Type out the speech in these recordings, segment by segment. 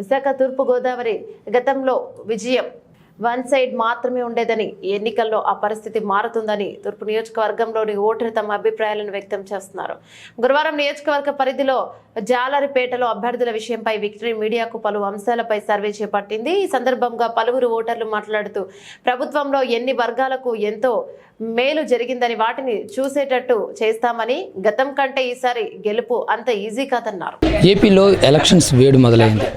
విశాఖ తూర్పుగోదావరి గతంలో విజయం one side మాత్రమే ఉండేదని ఎన్నికల్లో ఆ పరిస్థితి మారుతుందని తూర్పు నియోజకవర్గంలోని ఓటరు తమ అభిప్రాయాలను వ్యక్తం చేస్తున్నారు. గురువారం నియోజకవర్గ పరిధిలో జాలరిపేటలో అభ్యర్థుల విషయంపై విక్టరీ మీడియాకు పలు అంశాలపై సర్వే చేపట్టింది. ఈ సందర్భంగా పలువురు ఓటర్లు మాట్లాడుతూ ప్రభుత్వంలో ఎన్ని వర్గాలకు ఎంతో మేలు జరిగిందని వాటిని చూసేటట్టు చేస్తామని గతం కంటే ఈసారి గెలుపు అంత ఈజీ కాదన్నారు. ఏపీలో ఎలక్షన్స్ వేడు మొదలైంది.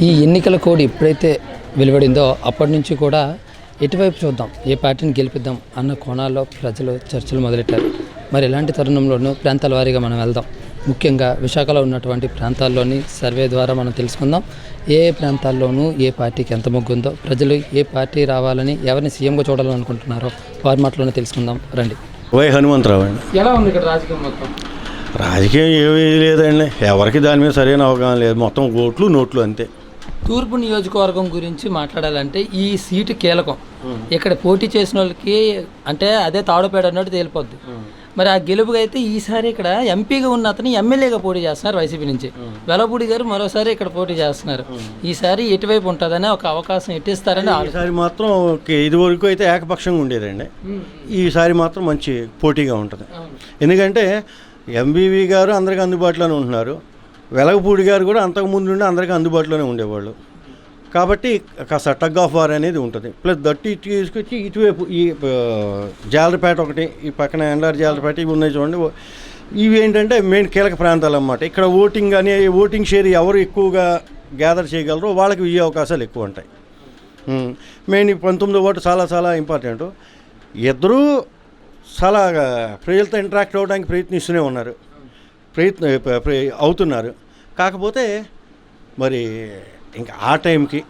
ఈ ఎన్నికల కోడ్ ఎప్పుడైతే వెలువడిందో అప్పటి నుంచి కూడా ఎటువైపు చూద్దాం? ఏ పార్టీని గెలిపిద్దాం? అన్న కోణాల్లో ప్రజలు చర్చలు మొదలెట్టారు. మరి ఇలాంటి తరుణంలోనూ ప్రాంతాల వారీగా మనం వెళ్దాం. ముఖ్యంగా విశాఖలో ఉన్నటువంటి ప్రాంతాల్లోని సర్వే ద్వారా మనం తెలుసుకుందాం. ఏ ఏ ప్రాంతాల్లోనూ ఏ పార్టీకి ఎంత మొగ్గు ఉందో ప్రజలు ఏ పార్టీ రావాలని ఎవరిని సీఎంగా చూడాలని అనుకుంటున్నారో వారి మాటలోనే తెలుసుకుందాం. రండి. వై హనుమంతరావు అండి. ఎలా ఉంది ఇక్కడ రాజకీయం మొత్తం? రాజకీయం ఏమీ లేదండి. ఎవరికి దాని మీద సరైన అవగాహన లేదు. మొత్తం ఓట్లు నోట్లు అంతే. తూర్పు నియోజకవర్గం గురించి మాట్లాడాలంటే ఈ సీటు కీలకం. ఇక్కడ పోటీ చేసిన వాళ్ళకి అంటే అదే తాడుపేడ అన్నట్టు తేలిపోద్ది. మరి ఆ గెలుపుగా అయితే ఈసారి ఇక్కడ ఎంపీగా ఉన్న అతను ఎమ్మెల్యేగా పోటీ చేస్తున్నారు వైసీపీ నుంచి. వెలపూడి గారు మరోసారి ఇక్కడ పోటీ చేస్తున్నారు. ఈసారి ఎటువైపు ఉంటుందని ఒక అవకాశం ఇట్టిస్తారని ఆలోచన. ఈసారి మాత్రం ఇది వరకు అయితే ఏకపక్షంగా ఉండేదండి. ఈసారి మాత్రం మంచి పోటీగా ఉంటుంది. ఎందుకంటే ఎంబీవీ గారు అందరికీ అందుబాటులోనే ఉంటున్నారు. వెలగపూడి గారు కూడా అంతకుముందు నుండి అందరికీ అందుబాటులోనే ఉండేవాళ్ళు. కాబట్టి కాస్త టగ్ ఆఫ్ వార్ అనేది ఉంటుంది. ప్లస్ దట్టి తీసుకొచ్చి ఇటువైపు ఈ జాలరిపేట ఒకటి ఈ పక్కన ఎండార్ జాలరిపేట ఇవి ఉన్నాయి చూడండి. ఇవి ఏంటంటే మెయిన్ కీలక ప్రాంతాలు అన్నమాట. ఇక్కడ ఓటింగ్ అనే ఓటింగ్ షేర్ ఎవరు ఎక్కువగా గ్యాదర్ చేయగలరో వాళ్ళకి విజయ అవకాశాలు ఎక్కువ ఉంటాయి. మెయిన్ ఈ పంతొమ్మిదో ఓటు చాలా చాలా ఇంపార్టెంట్. ఇద్దరూ చాలా ప్రజలతో ఇంటరాక్ట్ అవ్వడానికి ప్రయత్నిస్తూనే ఉన్నారు. ప్రయత్న అవుతున్నారు. కాకపోతే మరి ఇంకా ఆ టైంకి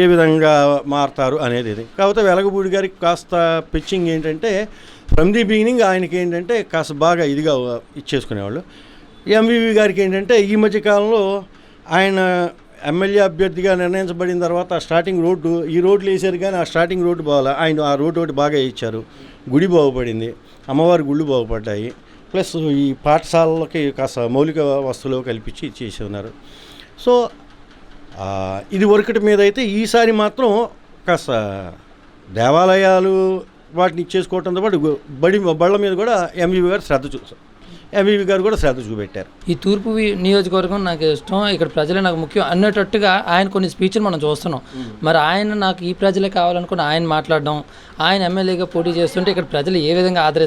ఏ విధంగా మారుతారు అనేది ఇది. కాకపోతే వెలగపూడి గారికి కాస్త పిచ్చింగ్ ఏంటంటే ఫ్రమ్ ది బిగినింగ్ ఆయనకి ఏంటంటే కాస్త బాగా ఇదిగా ఇచ్చేసుకునేవాళ్ళు. ఎంవివి గారికి ఏంటంటే ఈ మధ్య కాలంలో ఆయన ఎమ్మెల్యే అభ్యర్థిగా నిర్ణయించబడిన తర్వాత ఆ స్టార్టింగ్ రోడ్డు ఈ రోడ్లు వేసారు కానీ ఆ స్టార్టింగ్ రోడ్డు బాగాలే. ఆయన ఆ రోడ్డు ఒకటి బాగా ఇచ్చారు గుడి బాగుపడింది. అమ్మవారి గుళ్ళు బాగుపడ్డాయి. ప్లస్ ఈ పాఠశాలలకి కాస్త మౌలిక వస్తువులు కల్పించి ఇచ్చేసి ఉన్నారు సో ఇది వరకటి మీద అయితే ఈసారి మాత్రం కాస్త దేవాలయాలు వాటిని ఇచ్చేసుకోవటంతో పాటు బడి బళ్ళ మీద కూడా ఎంఈవి గారు శ్రద్ధ చూ ఎంఈవి గారు కూడా శ్రద్ధ చూపెట్టారు. ఈ తూర్పు నియోజకవర్గం నాకు ఇష్టం. ఇక్కడ ప్రజలే నాకు ముఖ్యం అన్నట్టుగా ఆయన కొన్ని స్పీచ్లు మనం చూస్తున్నాం. మరి ఆయన నాకు ఈ ప్రజలే కావాలనుకుని ఆయన మాట్లాడడం ఆయన ఎమ్మెల్యేగా పోటీ చేస్తుంటే ఇక్కడ ప్రజలు ఏ విధంగా ఆదరిస్తారు?